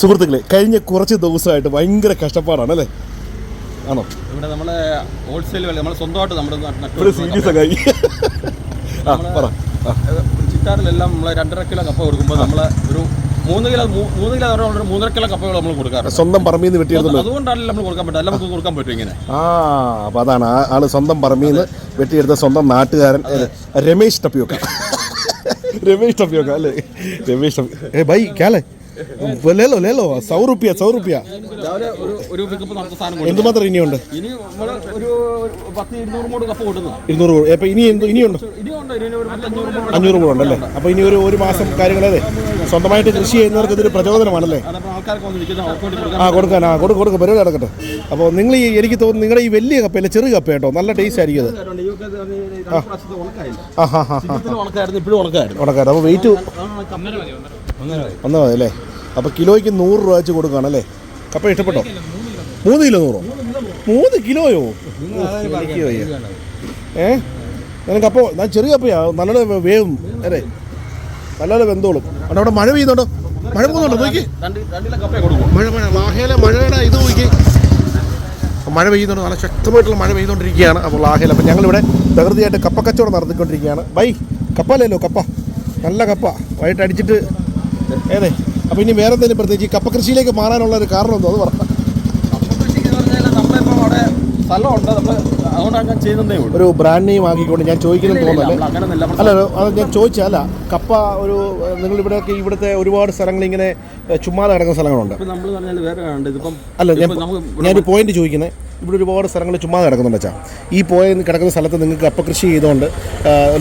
സുഹൃത്തുക്കളെ കഴിഞ്ഞ കുറച്ച് ദിവസമായിട്ട് ഭയങ്കര കഷ്ടപ്പാടാണ് അല്ലേ? ആണോ? ഇവിടെ നമ്മളെ ഹോൾസെയിൽ വില നമ്മൾ സ്വന്തമായിട്ട് നമ്മുടെ ഒരു സീരിയസ് ഒക്കെ ആയി. പറ. ചിറ്റാറിലെല്ലാം നമ്മൾ രണ്ടര കിലോ കപ്പ കൊടുക്കുമ്പോൾ നമ്മൾ ഒരു മൂന്ന് കിലോ മൂന്ന് കിലോ ഒരു മൂന്നര കിലോ കപ്പകൾ നമ്മൾ കൊടുക്കാറ് സ്വന്തം പറമ്പിൽ നിന്ന് വെട്ടിയെടുത്തത് അതുകൊണ്ടാണല്ലോ നമ്മൾ കൊടുക്കാൻ പറ്റും അല്ല നമുക്ക് കൊടുക്കാൻ പറ്റും ഇങ്ങനെ. ആ അപ്പോൾ അതാണ്. ആൾ സ്വന്തം പറമ്പിൽ നിന്ന് വെട്ടിയെടുത്ത സ്വന്തം നാട്ടുകാരൻ രമേശ് ടപ്പിയൊക്കെ. രമേശ് ടപ്പിയൊക്കെ അല്ലേ? രമേശ് ടപ്പി ഏ ബൈ ക്യാലേ? ലേലോ ലേലോ. സൗ റുപ്യ സൗ റുപ്യ രാവിലെ ഒരു ഒരു പിക്കപ്പ് നടത്ത സാധനം കൊടുക്കും എന്തുമാത്രം ഇനിയുണ്ട്? ഇനി നമ്മൾ ഒരു പത്ത് ഇരുന്നൂറ് മൂട് കപ്പ് കൊടുക്കുന്നു ഇരുന്നൂറ് രൂപ അപ്പോൾ ഇനി എന്ത് ഇനിയുണ്ട്? ഇനിയുണ്ട് ഇനി ഒരു പത്തഞ്ഞൂറ് മൂട് അഞ്ഞൂറ് കൂടെ ഉണ്ടല്ലേ? അപ്പൊ ഇനി ഒരു ഒരു മാസം കാര്യങ്ങളേ സ്വന്തമായിട്ട് കൃഷി ചെയ്യുന്നവർക്ക് ഇതൊരു പ്രചോദനമാണല്ലേ? അതപ്പോൾ ആൾക്കാർക്ക് വന്ന് നിൽക്കുന്ന. അവർക്ക് വേണ്ടി കൊടുക്കാൻ ആ കൊടുക്കാൻ ആ കൊടുക്കും കൊടുക്കും. പരിപാടി നടക്കട്ടെ. അപ്പോൾ നിങ്ങൾ ഈ എനിക്ക് തോന്നുന്നു നിങ്ങളുടെ ഈ വലിയ കപ്പയല്ല ചെറു കപ്പ കേട്ടോ? നല്ല ടേസ്റ്റ് ആയിരിക്കും അത്. ഇത് ഈ രണ്ട് പ്രാവശ്യത്തെ ഉണക്കായില്ല ആ ഹാ ഹാ ചിത്രത്തിൽ ഉണക്കായിരുന്നു ഇപ്പോഴും ഉണക്കായിരുന്നു. അപ്പോൾ വെയിറ്റ് അങ്ങനെ മതി ഒന്നാ മതി അല്ലേ? അപ്പോൾ കിലോയ്ക്ക് നൂറ് രൂപ വെച്ച് കൊടുക്കുകയാണല്ലേ കപ്പ ഇഷ്ടപ്പെട്ടോ? മൂന്ന് കിലോ നൂറോ? മൂന്ന് കിലോയോ. ഏ? നിനക്ക് അപ്പോൾ ഞാൻ ചെറിയ കപ്പയാ നല്ല വേവും അല്ലേ? നല്ല വെന്തോളും. അവിടെ അവിടെ മഴ പെയ്യുന്നുണ്ടോ? മഴ പോകുന്നുണ്ടോ നോക്കി. മഴ മഴ ഇത് നോക്കി. മഴ പെയ്യുന്നുണ്ട് നല്ല ശക്തമായിട്ടുള്ള മഴ പെയ്തുകൊണ്ടിരിക്കുകയാണ്. അപ്പോൾ ലാഹേല അപ്പോൾ ഞങ്ങളിവിടെ പ്രകൃതിയായിട്ട് കപ്പ കച്ചവടം നടത്തിക്കൊണ്ടിരിക്കുകയാണ്. ബൈ കപ്പ അല്ലല്ലോ കപ്പ. നല്ല കപ്പ. വൈകിട്ട് അടിച്ചിട്ട് ഏതെ? അപ്പോൾ ഇനി വേറെ എന്തെങ്കിലും പ്രത്യേകിച്ച് ഈ കപ്പ കൃഷിയിലേക്ക് മാറാനുള്ള ഒരു കാരണം എന്തോ അത് പറഞ്ഞു സ്ഥലമുണ്ട്. നമ്മൾ അതുകൊണ്ടാണ് ചെയ്യുന്നതേ ഉള്ളൂ. ഒരു ബ്രാൻഡ് നെയിം ആക്കിക്കൊണ്ട് ഞാൻ ചോദിക്കുന്നത് നമ്മൾ അല്ല അത് ഞാൻ ചോദിച്ചല്ല കപ്പ ഒരു നിങ്ങൾ ഇവിടെ ഇവിടുത്തെ ഒരുപാട് സ്ഥലങ്ങൾ ഇങ്ങനെ ചുമ്മാതെ കിടക്കുന്ന സ്ഥലങ്ങളുണ്ട്. നമ്മൾ വേറെ അല്ല ഞാൻ ഞാനൊരു പോയിന്റ് ചോദിക്കുന്നത് ഇവിടെ ഒരുപാട് സ്ഥലങ്ങൾ ചുമ്മാ കിടക്കുന്നുണ്ട് വെച്ചാൽ ഈ പോയ കിടക്കുന്ന സ്ഥലത്ത് നിങ്ങൾക്ക് കപ്പ കൃഷി ചെയ്തുകൊണ്ട്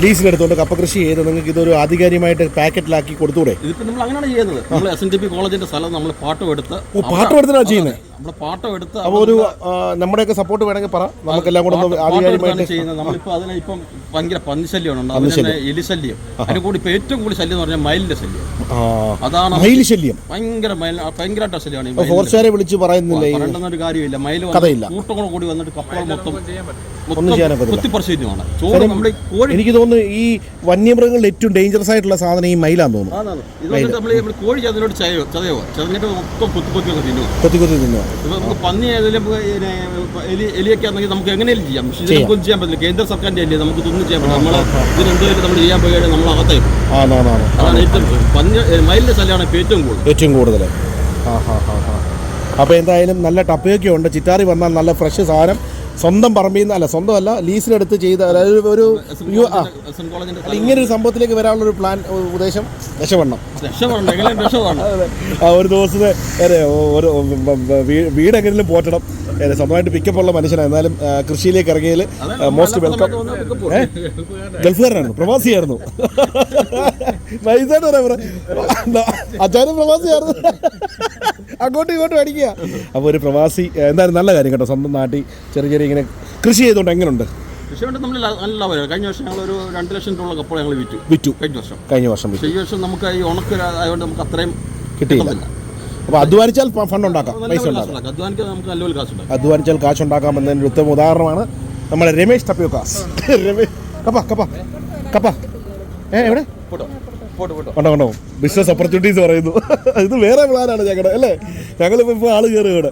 ലീസിലെടുത്തുകൊണ്ട് കപ്പ കൃഷി ചെയ്ത് നിങ്ങൾക്ക് ഇതൊരു ആധികാരികമായിട്ട് പാക്കറ്റിലാക്കി കൊടുത്തൂടെ? ഇതിപ്പോൾ നമ്മൾ അങ്ങനെയാണ് ചെയ്യുന്നത്. നമ്മൾ എസ് എൻ ഡി പി കോളേജിന്റെ സ്ഥലം നമ്മൾ പാട്ടം എടുത്ത് ഓ പാട്ടം എടുത്തിട്ടാണ് ചെയ്യുന്നത് അപ്പോൾ ഒരു നമ്മുടെയൊക്കെ സപ്പോർട്ട് വേണമെങ്കിൽ പറ. നമുക്കെല്ലാം കൂടെ ഒന്ന് ആധികാരികമായിട്ട് ചെയ്യുന്നത്. നമ്മളിപ്പോൾ അതിനെ ഇപ്പം ഭയങ്കര പന്നിശല്യമാണ്. അതുപോലെ തന്നെ എലിശല്യം. അതിന് കൂടി ഇപ്പോൾ ഏറ്റവും കൂടുതൽ ശല്യം എന്ന് പറഞ്ഞാൽ മയിലിന്റെ ശല്യം. അതാണ് മയിൽ ശല്യം ഭയങ്കര മയിൽ ഭയങ്കരമായിട്ട് ശല്യമാണ് ഫോറസ്റ്റുകാരെ വിളിച്ച് പറയുന്നില്ല? ഈ പറയേണ്ടുന്ന ഒരു കാര്യമില്ല. മയിൽ കഥയില്ല. കൂടി വന്നിട്ട് കപ്പൽ മൊത്തം എനിക്ക് തോന്നുന്നു ഈ വന്യമൃഗങ്ങളിൽ ഏറ്റവും ഡേഞ്ചറസ് ആയിട്ടുള്ള സാധനം ഈ മയിലാന്ന് തോന്നുന്നു. കോഴി ചതിനോട് ചതയോ ചതഞ്ഞിട്ട് മൊത്തം കൊത്തി കൊത്തി തിന്നു. കൊത്തി കൊത്തി തിന്നുക ഇപ്പൊ നമുക്ക് പന്നി ഏതെങ്കിലും പിന്നെ എലി എലിയൊക്കെ ആണെങ്കിൽ നമുക്ക് എങ്ങനെയും ചെയ്യാം. പക്ഷേ ചെയ്യാൻ പറ്റില്ല. കേന്ദ്ര സർക്കാരിന്റെ അല്ലേ? നമുക്ക് ചെയ്യാൻ പറ്റില്ല. നമ്മൾ ഇതിനെന്തെങ്കിലും നമ്മൾ ചെയ്യാൻ നമ്മൾ അതാണ് ഏറ്റവും പന്നി മയിലിന്റെ ശല്യമാണ് ഇപ്പൊ ഏറ്റവും കൂടുതൽ. ഏറ്റവും കൂടുതൽ അപ്പോൾ എന്തായാലും നല്ല ടപ്പയൊക്കെ ഉണ്ട്. ചിറ്റാറി വന്നാൽ നല്ല ഫ്രഷ് സാധനം. സ്വന്തം പറമ്പിൽ നിന്ന് അല്ല സ്വന്തമല്ല ലീസിനെടുത്ത് ചെയ്ത അതായത് ഒരു ഇങ്ങനെ ഒരു സംഭവത്തിലേക്ക് വരാനുള്ള ഒരു പ്ലാൻ ഉദ്ദേശം രക്ഷപ്പെടണം. ഒരു ദിവസത്തെ അതെ, ഒരു വീടെങ്ങനെയും പോറ്റണം. അതെ, സ്വന്തമായിട്ട് പിക്കപ്പ് ഉള്ള മനുഷ്യനാണ്. എന്നാലും കൃഷിയിലേക്ക് ഇറങ്ങിയതിൽ മോസ്റ്റ് വെൽക്കം ഗൾഫുകാരനായിരുന്നു പ്രവാസിയായിരുന്നു. നൈസായിട്ട് പറയാം അച്ഛനും പ്രവാസിയായിരുന്നു. അങ്ങോട്ടും ഇങ്ങോട്ടും അടിക്കുക. അപ്പോൾ ഒരു പ്രവാസി എന്തായാലും നല്ല കാര്യം കേട്ടോ. സ്വന്തം നാട്ടിൽ ചെറിയ ചെറിയ ഇങ്ങനെ കൃഷി ചെയ്തുകൊണ്ട് എങ്ങനെയുണ്ട് കൃഷി കൊണ്ട് നമ്മൾ നല്ല ലാഭം കഴിഞ്ഞ വർഷം ഞങ്ങൾ ഒരു രണ്ട് ലക്ഷം രൂപ കപ്പോൾ ഞങ്ങൾ വിറ്റു. വിറ്റു. കഴിഞ്ഞ വർഷം. കഴിഞ്ഞ വർഷം പക്ഷേ ഈ വർഷം നമുക്ക് ഈ ഉണക്ക് ആയതുകൊണ്ട് നമുക്ക് അത്രയും കിട്ടിയില്ല. അപ്പോൾ അധ്വാനിച്ചാൽ ഫണ്ട് ഉണ്ടാക്കാം. പൈസ ഉണ്ടാക്കാം. അധ്വാനിക്കാൻ നമുക്ക് നല്ലൊരു കാശുണ്ടാക്കാം. അധ്വാനിച്ചാൽ കാശുണ്ടാക്കാം എന്നതിന്റെ ഒരു ഉത്തമ ഉദാഹരണമാണ് നമ്മുടെ രമേശ് ടപ്പിയോക്കാസ്. രമേശ് കപ്പ കപ്പ കപ്പ. ഏ എവിടെ? കണ്ടോ കണ്ടോ? ബിസിനസ് ഓപ്പർച്യൂണിറ്റീസ് പറയുന്നു. ഇത് വേറെ പ്ലാനാണ് ഞങ്ങളുടെ അല്ലേ? ഞങ്ങളിപ്പോൾ ഇപ്പോൾ ആൾ കയറി ഇവിടെ.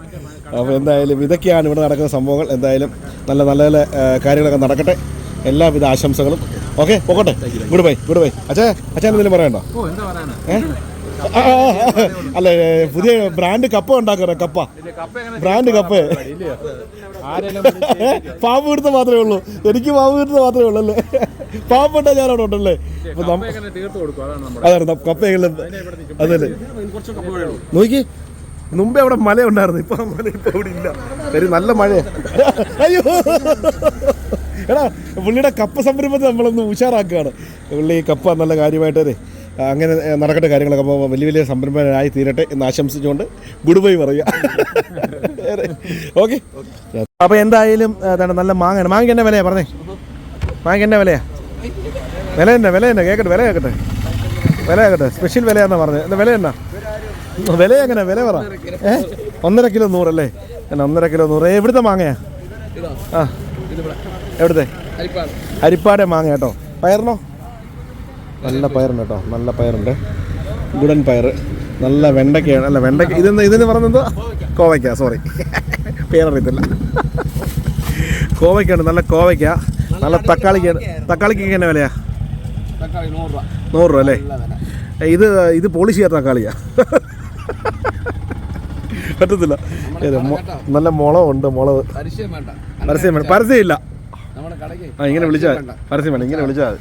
അപ്പോൾ എന്തായാലും ഇതൊക്കെയാണ് ഇവിടെ നടക്കുന്ന സംഭവങ്ങൾ. എന്തായാലും നല്ല നല്ല നല്ല കാര്യങ്ങളൊക്കെ നടക്കട്ടെ. എല്ലാവിധ ആശംസകളും. ഓക്കെ പോകട്ടെ ഗുഡ് ബൈ ഗുഡ് ബൈ അച്ഛാ അച്ഛൻ എന്തെങ്കിലും പറയണ്ടോ ഓ അല്ല പുതിയ ബ്രാൻഡ് കപ്പ ഉണ്ടാക്കാറ കപ്പ. ബ്രാൻഡ് കപ്പ. പാമ്പ് എടുത്ത മാത്രമേ ഉള്ളൂ. എനിക്ക് പാമ്പ് എടുത്ത മാത്രമേ ഉള്ളൂ അല്ലേ? പാമ്പ് ഇട്ടാ ഞാൻ അവിടെ ഉണ്ടല്ലേ? അതാണ് അതല്ലേ. കപ്പ വേണോ നോക്കി. മുമ്പേ അവിടെ മല ഉണ്ടായിരുന്നു ഇപ്പൊ മല ഇപ്പൊ അവിടെ ഇല്ല. ഒരു നല്ല മഴ അയ്യോ. എടാ പുള്ളിയുടെ കപ്പ സംരംഭത്തെ നമ്മളൊന്ന് ഉഷാറാക്കുകയാണ്. പുള്ളി കപ്പ നല്ല കാര്യമായിട്ടേ അങ്ങനെ നടക്കട്ടെ കാര്യങ്ങളൊക്കെ അപ്പോൾ വലിയ വലിയ സംരംഭകരായി തീരട്ടെ എന്ന് ആശംസിച്ചുകൊണ്ട് ഗുഡ് ബൈ പറയുക. ഓക്കെ. അപ്പോൾ എന്തായാലും അതാണ് നല്ല മാങ്ങയാണ്. മാങ്ങയ്ക്ക് എന്നാ വിലയാണ് പറഞ്ഞേ? മാങ്ങയ്ക്ക് എന്നാ വിലയാ? വില തന്നെ വില തന്നെ കേൾക്കട്ടെ വില കേൾക്കട്ടെ വില കേൾക്കട്ടെ സ്പെഷ്യൽ വിലയാന്നാ പറഞ്ഞത് എന്താ വില എന്നാ? വില എങ്ങനെ വില പറ. ഏ? ഒന്നര കിലോ നൂറല്ലേ എന്നാ ഒന്നര കിലോ നൂറ്. എവിടുത്തെ മാങ്ങയാ? ആ. എവിടുത്തെ? അരിപ്പാടെ മാങ്ങ കേട്ടോ. പയറിനോ? നല്ല പയറുണ്ട് കേട്ടോ. നല്ല പയറുണ്ട്. ഗുഡൻ പയർ നല്ല വെണ്ടയ്ക്കയാണ്. അല്ല വെണ്ടയ്ക്ക ഇതെന്താ ഇതെന്ന് പറഞ്ഞെന്തോ കോവയ്ക്ക സോറി പേരറിയത്തില്ല. കോവയ്ക്കാണ് നല്ല കോവയ്ക്ക. നല്ല തക്കാളിക്കാണ് തക്കാളിക്ക് എങ്ങനെ വിലയാ? നൂറ് രൂപ അല്ലേ? ഇത് ഇത് പോളിഷ് ചെയ്യാത്ത തക്കാളിയാ. പറ്റത്തില്ല. നല്ല മുളകുണ്ട് മുളക് പരസ്യം വേണ്ട. പരസ്യം ഇല്ല. ആ ഇങ്ങനെ വിളിച്ചാൽ. പരസ്യം വേണം ഇങ്ങനെ വിളിച്ചാൽ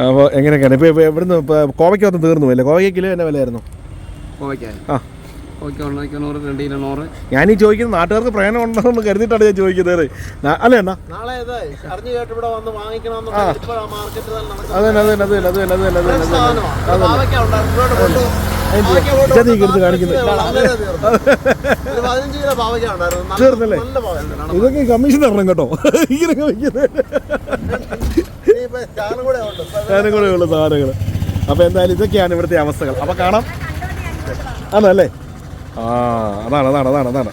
അപ്പോൾ എങ്ങനെയൊക്കെയാണ്? ഇപ്പോൾ ഇപ്പോൾ ഇവിടുന്ന് ഇപ്പോൾ വന്ന് തീർന്നു അല്ലേ കോവയ്ക്ക് കിലോ എന്നെ വിലയായിരുന്നു? ആ. കോവയ്ക്ക ഞാൻ കിലോ ചോദിക്കുന്നത് നാട്ടുകാർക്ക് പ്രയോജനം ഉണ്ടോന്ന് കരുതിയിട്ടാണ് ഞാൻ ചോദിക്കുന്നത് അല്ലേ അല്ലേ അണ്ണാ? നാളെ ഇത് അറിഞ്ഞു കേട്ട് ഇവിടെ വന്ന് വാങ്ങിക്കണമെന്ന് ആ. ഇപ്പോൾ മാർക്കറ്റിൽ അത് തന്നെ അത് തന്നെ അത് തന്നെ അത് തന്നെ അത് അത് എടുത്ത് കാണിക്കുന്നത്. തീർന്നല്ലേ? ഇതൊക്കെ കമ്മീഷൻ തരണം കേട്ടോ. ഇങ്ങനെ ഞാനും കൂടെ ഉള്ള സാധനങ്ങൾ അപ്പോൾ എന്തായാലും ഇതൊക്കെയാണ് ഇവിടുത്തെ അവസ്ഥകൾ. അപ്പോൾ കാണാം. ആണല്ലേ? ആ അതാണ് അതാണ് അതാണ് അതാണ്.